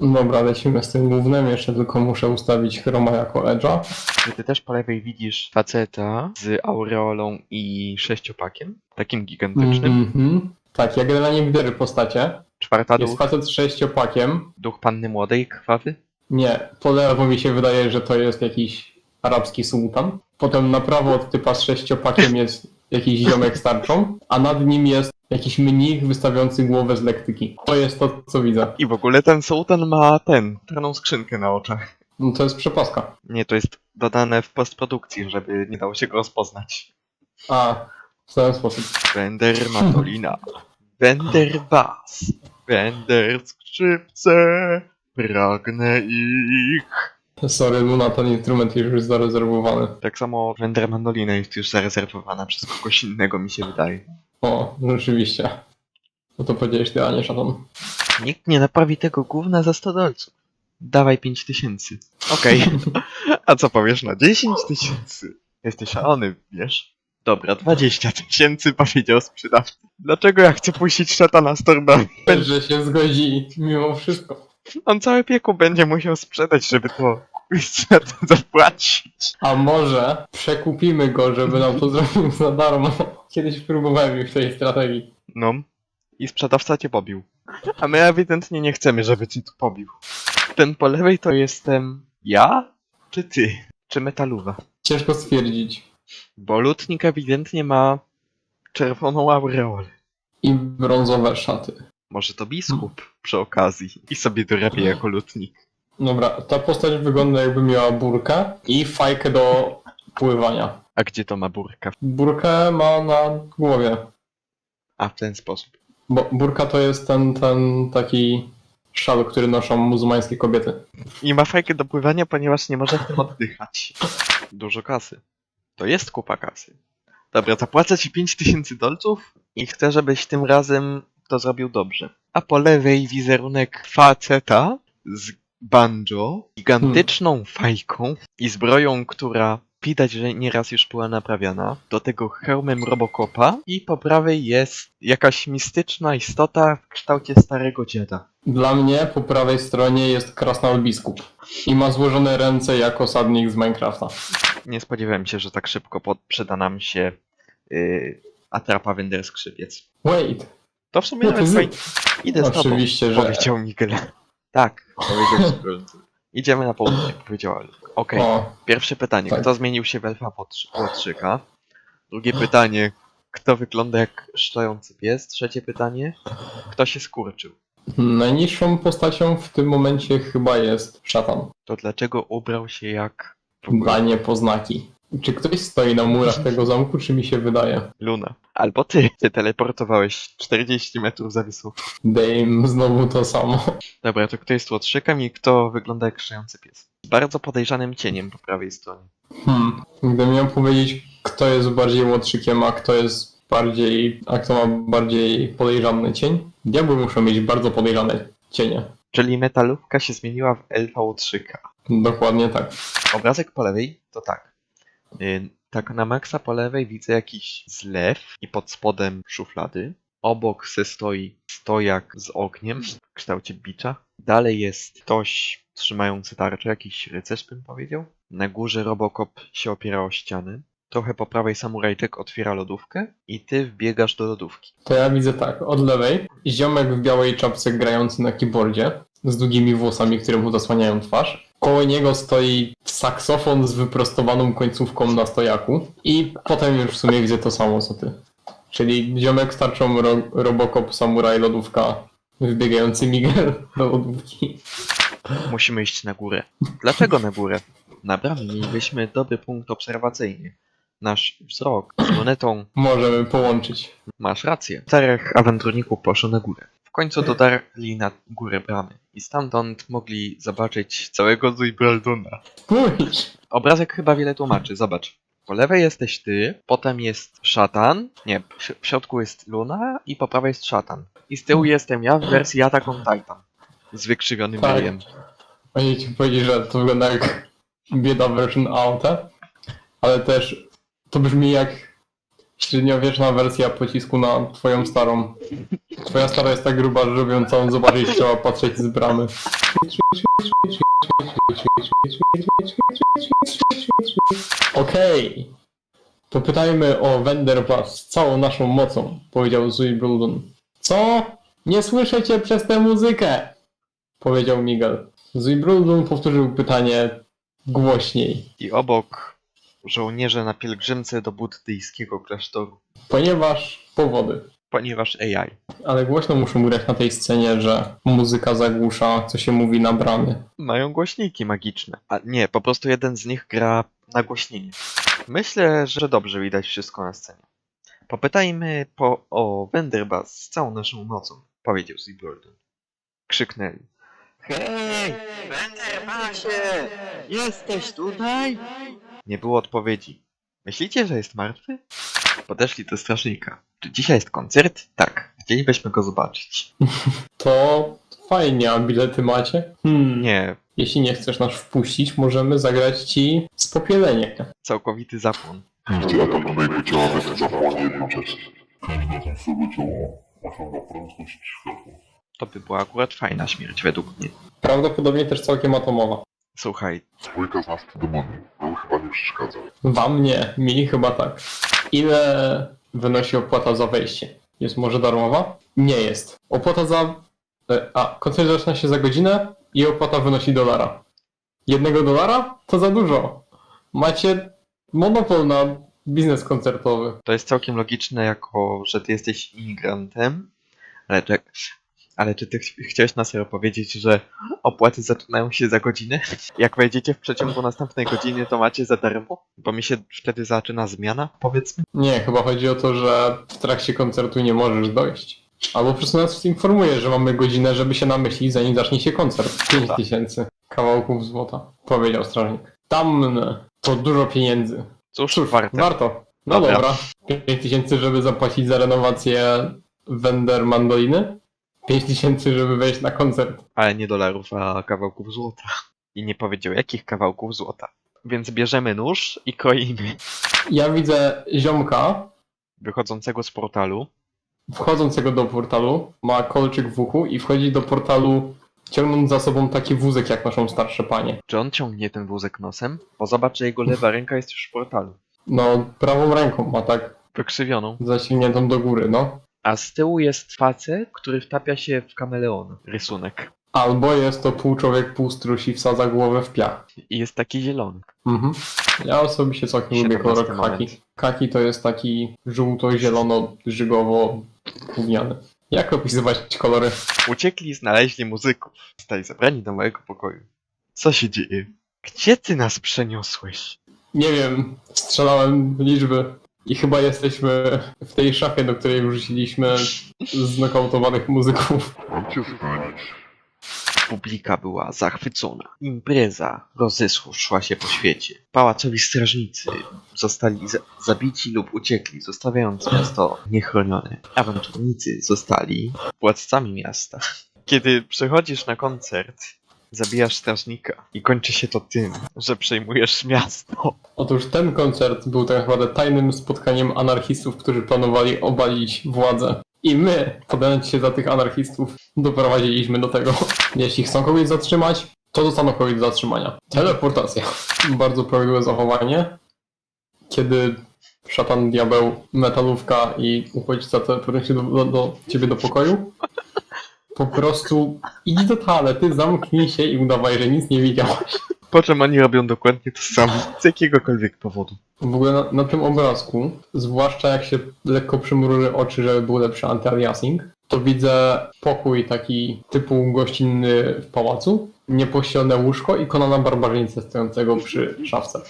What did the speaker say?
Dobra, lecimy z tym głównym. Jeszcze tylko muszę ustawić chroma jako edge'a. Czy ty też po lewej widzisz faceta z aureolą i sześciopakiem? Takim gigantycznym. Mhm. Tak, ja generalnie widzę postacie. Czwarta Jest duch, facet z sześciopakiem. duch panny młodej, krwawy. Nie, po lewo mi się wydaje, że to jest jakiś arabski sułtan. Potem na prawo od typa z sześciopakiem jest jakiś ziomek z tarczą, a nad nim jest jakiś mnich wystawiający głowę z lektyki. To jest to, co widzę. I w ogóle ten sułtan ma ten, czarną skrzynkę na oczach. No to jest przepaska. Nie, to jest dodane w postprodukcji, żeby nie dało się go rozpoznać. A, w ten sposób. Bender Matolina. Bender bas. Bender skrzypce. Pragnę ich. Sorry, Luna, ten instrument już jest zarezerwowany. Tak samo Bender Mandolina jest już zarezerwowana przez kogoś innego, mi się wydaje. O, rzeczywiście. No to powiedziałeś ty, a nie szatan. Nikt nie naprawi tego gówna za 100 dolców. Dawaj 5 tysięcy. Okej. A co powiesz na 10 tysięcy? Jesteś szalony, wiesz? Dobra, 20 tysięcy powiedział sprzedawca. Dlaczego ja chcę puścić szatana z torbami? Że się zgodzi mimo wszystko. On całe piekło będzie musiał sprzedać, żeby to za to zapłacić. A może przekupimy go, żeby nam to zrobił za darmo. Kiedyś próbowałem już tej strategii. No. I sprzedawca cię pobił. A my ewidentnie nie chcemy, żeby cię tu pobił. Ten po lewej to jestem ja? Czy ty? Czy metaluwa? Ciężko stwierdzić. Bo lutnik ewidentnie ma czerwoną aureolę. I brązowe szaty. Może to biskup przy okazji i sobie dorabia jako lutnik. Dobra, ta postać wygląda jakby miała burkę i fajkę do pływania. A gdzie to ma burka? Burkę ma na głowie. A w ten sposób. Bo burka to jest ten, ten taki szal, który noszą muzułmańskie kobiety. I ma fajkę do pływania, ponieważ nie może w tym oddychać. Dużo kasy. To jest kupa kasy. Dobra, zapłacę ci 5000 dolców i chcę, żebyś tym razem to zrobił dobrze. A po lewej wizerunek faceta z banjo, gigantyczną fajką i zbroją, która widać, że nieraz już była naprawiana. Do tego hełmem Robocopa i po prawej jest jakaś mistyczna istota w kształcie starego dziada. Dla mnie po prawej stronie jest krasnal biskup. I ma złożone ręce jak osadnik z Minecrafta. Nie spodziewałem się, że tak szybko pod- przyda nam się yy, atrapa Wender Skrzypiec. Wait. To w sumie No nawet to fajnie. Idę z tobą, Oczywiście, że... powiedział Miguel. Tak, powiedział w końcu. Idziemy na południe, powiedziała Luke. Okej, O, pierwsze pytanie. Tak. Kto zmienił się w elfa Łotrzy- Łotrzyka? Drugie pytanie. Kto wygląda jak szczający pies? Trzecie pytanie. Kto się skurczył? najniższą postacią w tym momencie chyba jest szatan. To dlaczego ubrał się jak w ogóle Danie poznaki. Czy ktoś stoi na murach tego zamku, czy mi się wydaje? Luna? Albo ty. Ty teleportowałeś 40 metrów za wysoko. Dame, znowu to samo. Dobra, to kto jest łotrzykiem i kto wygląda jak szyjący pies? Z bardzo podejrzanym cieniem po prawej stronie. Hmm. Gdybym miał powiedzieć, kto jest bardziej łotrzykiem, a kto jest bardziej, a kto ma bardziej podejrzany cień, diabły muszą mieć bardzo podejrzane cienie. Czyli metalówka się zmieniła w elfa łotrzyka. Dokładnie tak. Obrazek po lewej to tak. Yy, tak na maksa po lewej widzę jakiś zlew i pod spodem szuflady. Obok se stoi stojak z ogniem w kształcie bicza. Dalej jest ktoś trzymający tarczę, jakiś rycerz bym powiedział. Na górze Robocop się opiera o ściany. Trochę po prawej samurajczyk otwiera lodówkę i ty wbiegasz do lodówki. To ja widzę tak, od lewej, ziomek w białej czapce grający na keyboardzie, z długimi włosami, które mu zasłaniają twarz. Koło niego stoi saksofon z wyprostowaną końcówką na stojaku i potem już w sumie widzę to samo co ty. Czyli ziomek z tarczą ro Robocop, Samuraj, lodówka, wybiegający Miguel do lodówki. Musimy iść na górę. Dlaczego na górę? Na bramie mielibyśmy dobry punkt obserwacyjny. Nasz wzrok z monetą Możemy połączyć. Masz rację. Czterech awanturników poszło na górę. W końcu dotarli na górę bramy i stamtąd mogli zobaczyć całego Zuibralduna. Spójrz! Obrazek chyba wiele tłumaczy, zobacz. Po lewej jesteś ty, potem jest szatan, nie, w środku jest Luna i po prawej jest szatan. I z tyłu jestem ja w wersji Attack on Titan. Z wykrzywionym Tak. ryjem. Oni ci powiedzieć, że to wygląda jak bieda version auta, ale też to brzmi jak Średniowieczna wersja pocisku na twoją starą. Twoja stara jest tak gruba, że ją całą zobaczyć trzeba patrzeć z bramy. Okej. Popytajmy o Wenderpass z całą naszą mocą, powiedział Zui Bruldun. Co? Nie słyszę cię przez tę muzykę, powiedział Miguel. Zui Bruldun powtórzył pytanie głośniej. I obok żołnierze na pielgrzymce do buddyjskiego klasztoru. Ponieważ powody. Ponieważ AI. Ale głośno muszą grać na tej scenie, że muzyka zagłusza, co się mówi na bramie. Mają głośniki magiczne. A nie, po prostu jeden z nich gra nagłośnienie. Myślę, że dobrze widać wszystko na scenie. Popytajmy po, o Wenderbas z całą naszą mocą, powiedział Seaburden. Krzyknęli. Hej, Wenderbasie! Jesteś tutaj? Nie było odpowiedzi. Myślicie, że jest martwy? Podeszli do strażnika. Czy dzisiaj jest koncert? Tak. Chcielibyśmy go zobaczyć. To fajnie, a bilety macie? Hmm. Nie, Jeśli nie chcesz nas wpuścić, możemy zagrać ci spopielenie. całkowity zapłon. Każdy atak mojego ciała będzie zapłonie. Każdy atak twojego ciała osiąga prędkość światła. To by była akurat fajna śmierć według mnie. Prawdopodobnie też całkiem atomowa. Słuchaj, Dwójka z nas to demony. Wam chyba nie przeszkadza. Wam nie, mi chyba tak. Ile wynosi opłata za wejście? Jest może darmowa? Nie jest. Opłata za... e, A, koncert zaczyna się za godzinę i opłata wynosi dolara. Jednego dolara? To za dużo. Macie monopol na biznes koncertowy. to jest całkiem logiczne, jako że ty jesteś imigrantem, ale, to, ale czy ty ch chciałeś na serio powiedzieć, że opłaty zaczynają się za godzinę? Jak wejdziecie w przeciągu następnej godziny, to macie za darmo? Bo mi się wtedy zaczyna zmiana, powiedzmy. Nie, chyba chodzi o to, że w trakcie koncertu nie możesz dojść. Albo po prostu nas informuje, że mamy godzinę, żeby się namyślić, zanim zacznie się koncert. 5 Tak. tysięcy kawałków złota, powiedział strażnik. Tam to dużo pieniędzy. Cóż, Cóż, warte. warto. No Dobra. dobra. 5 tysięcy, żeby zapłacić za renowację Wender Mandoliny? 5 tysięcy, żeby wejść na koncert. Ale nie dolarów, a kawałków złota. I nie powiedział, jakich kawałków złota. Więc bierzemy nóż i kroimy. Ja widzę ziomka Wychodzącego z portalu. wchodzącego do portalu, ma kolczyk w uchu i wchodzi do portalu ciągnąc za sobą taki wózek, jak noszą starsze panie. Czy on ciągnie ten wózek nosem? Bo zobacz, że jego lewa ręka jest już w portalu. No, prawą ręką ma tak Wykrzywioną. zasilniętą do góry, no. A z tyłu jest facet, który wtapia się w kameleon. Rysunek. Albo jest to pół człowiek, pół struś i wsadza głowę w piach. I jest taki zielony. Mhm. Ja osobiście całkiem lubię 17 kolor moment. kaki. Kaki to jest taki żółto-zielono-żygowo-gówniany. Jak opisywać kolory? Uciekli i znaleźli muzyków. Zostali zabrani do mojego pokoju. Co się dzieje? Gdzie ty nas przeniosłeś? Nie wiem, strzelałem liczby i chyba jesteśmy w tej szafie, do której wrzuciliśmy znokautowanych muzyków. Publika była zachwycona. Impreza rozeszła się po świecie. Pałacowi strażnicy zostali za zabici lub uciekli, zostawiając miasto niechronione. Awanturnicy zostali władcami miasta. Kiedy przychodzisz na koncert, zabijasz strażnika i kończy się to tym, że przejmujesz miasto. Otóż ten koncert był tak naprawdę tajnym spotkaniem anarchistów, którzy planowali obalić władzę. I my, podając się za tych anarchistów, doprowadziliśmy do tego. Jeśli chcą kogoś zatrzymać, to dostaną kogoś do zatrzymania. Teleportacja. Bardzo prawidłowe zachowanie. Kiedy szatan, diabeł, metalówka i uchodźca teleportują się do, do, do ciebie do pokoju, po prostu idź do toalety, zamknij się i udawaj, że nic nie widziałeś. Po czym oni robią dokładnie to samo, z jakiegokolwiek powodu. W ogóle na, na tym obrazku, zwłaszcza jak się lekko przymruży oczy, żeby był lepszy anti-aliasing, to widzę pokój taki typu gościnny w pałacu, niepościelone łóżko i Konana barbarzyńcę stojącego przy szafce.